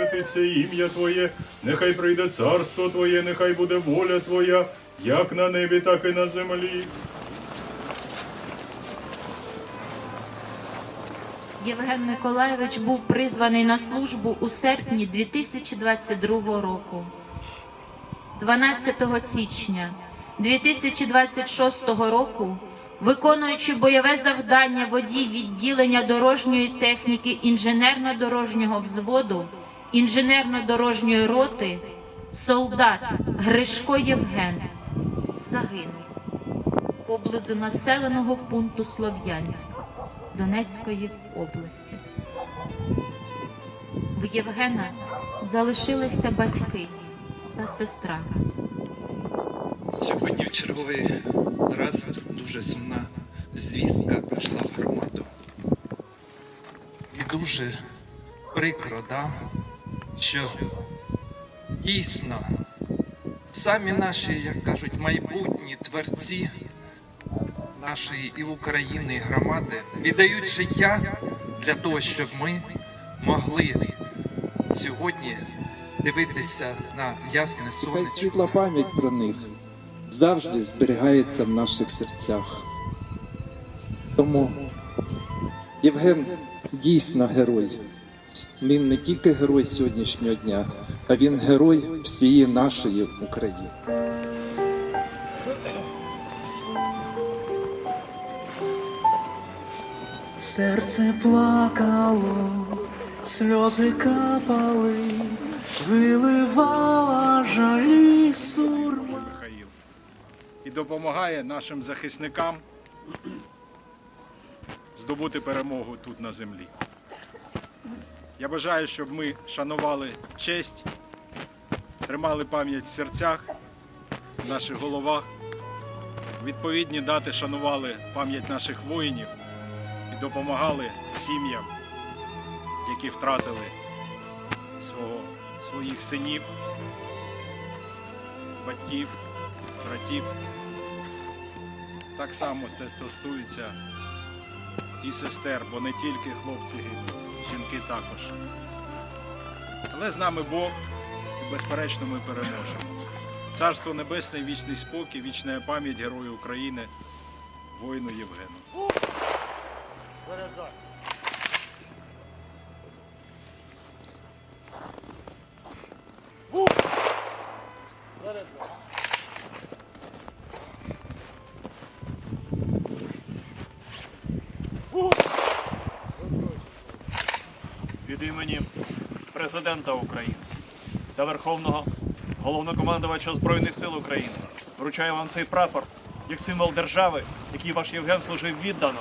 святиться ім'я Твоє, нехай прийде царство Твоє, нехай буде воля Твоя, як на небі, так і на землі. Євген Миколайович був призваний на службу у серпні 2022 року. 12 січня 2026 року, виконуючи бойове завдання водій відділення дорожньої техніки інженерно-дорожнього взводу інженерно-дорожньої роти, солдат Гришко Євген загинув поблизу населеного пункту Слов'янськ Донецької області. В Євгена залишилися батьки та сестра. Сьогодні в черговий раз дуже сумна звістка прийшла в громаду. І дуже прикро, да, що дійсно самі наші, як кажуть, майбутні творці нашої і України, і громади віддають життя для того, щоб ми могли сьогодні дивитися на ясне Хай сонечко. світла пам'ять про них завжди зберігається в наших серцях. Тому Євген дійсно герой. Він не тільки герой сьогоднішнього дня, а він герой всієї нашої України. Серце плакало, сльози капали, виливала жалі сурма. Михаїл і допомагає нашим захисникам здобути перемогу тут на землі. Я бажаю, щоб ми шанували честь, тримали пам'ять в серцях, в наших головах. Відповідні дати шанували пам'ять наших воїнів і допомагали сім'ям, які втратили свого, своїх синів, батьків, братів. Так само це стосується і сестер, бо не тільки хлопці гинуть, жінки також. Але з нами Бог, і безперечно ми переможемо. Царство Небесне, вічний спокій, вічна пам'ять Герою України, воїну Євгену. Від імені президента України та Верховного головнокомандувача Збройних сил України. Вручаю вам цей прапор як символ держави, який ваш Євген служив віддано